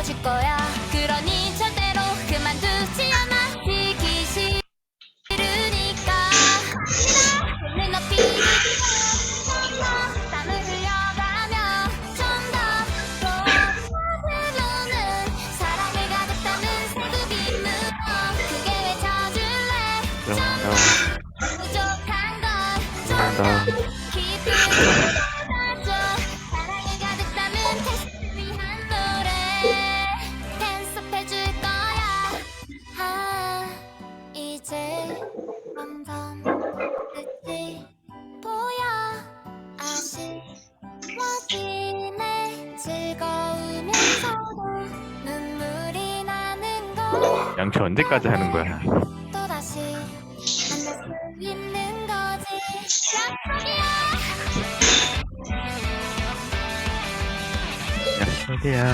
지켜줄 거야. 그러니 절대로 그만두지 않아. 지기 싫으니까. 눈 높이 땀을 흘려가며 좀더 높아지려는 사랑을 가득 담은 새구비문 그게 외쳐줄래? 더, 부족한 더, 걸좀 더. 깊이 양치 언제까지 하는 거야? 약속이야 약속이야.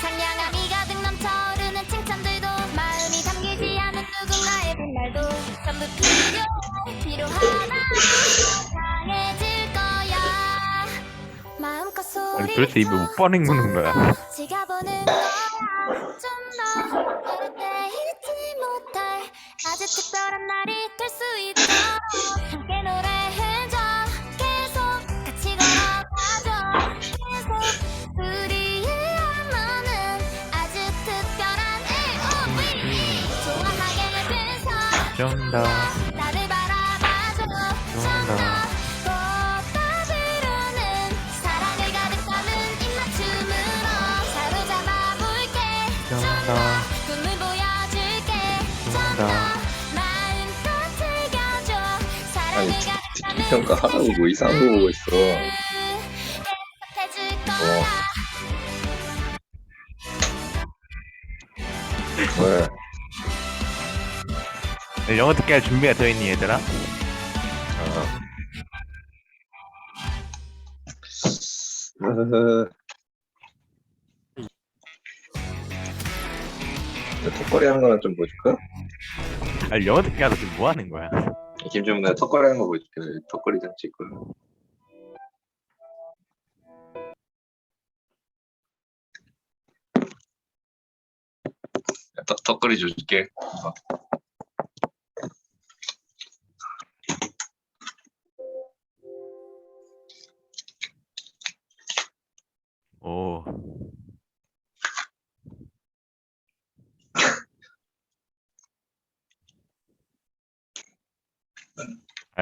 상냥함이 가득 넘쳐 흐르는 칭찬들도 마음이 담기지 않은 누군가의 빈말도 전부 필요해 필요하다 아니 도대체 입에 못 꺼내는 거야? 지켜보는 거야. 좀더 절대 잊지 못할 아주 특별한 날이 될 수 있도록 함께 노래해줘. 계속 같이 걸어가줘. 계속 우리의 언어는 아주 특별한 L.O.V.E 좋아하게 돼서 좀 더, 좀 더, 꿈을 보여줄게. 마음껏 즐겨줘. 사랑을 아니 가득 듣기 담은 평가 하라고 뭐 이상한 거 보고 있어. 해줄 거야. 왜? 영어 듣기 할 준비가 돼 있니 얘들아? 아. 으흐 턱걸이 하는 거나 좀 보여줄까? 아니 영어 듣기 하서 지금 뭐 하는 거야? 김종민가 턱걸이 하는 거 보여줄게 턱걸이 좀 찍고 턱, 턱걸이 줘줄게 어.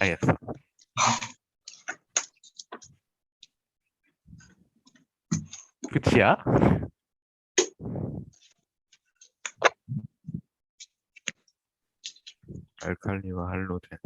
알겠어. 끝이야? 알칼리와 할로젠.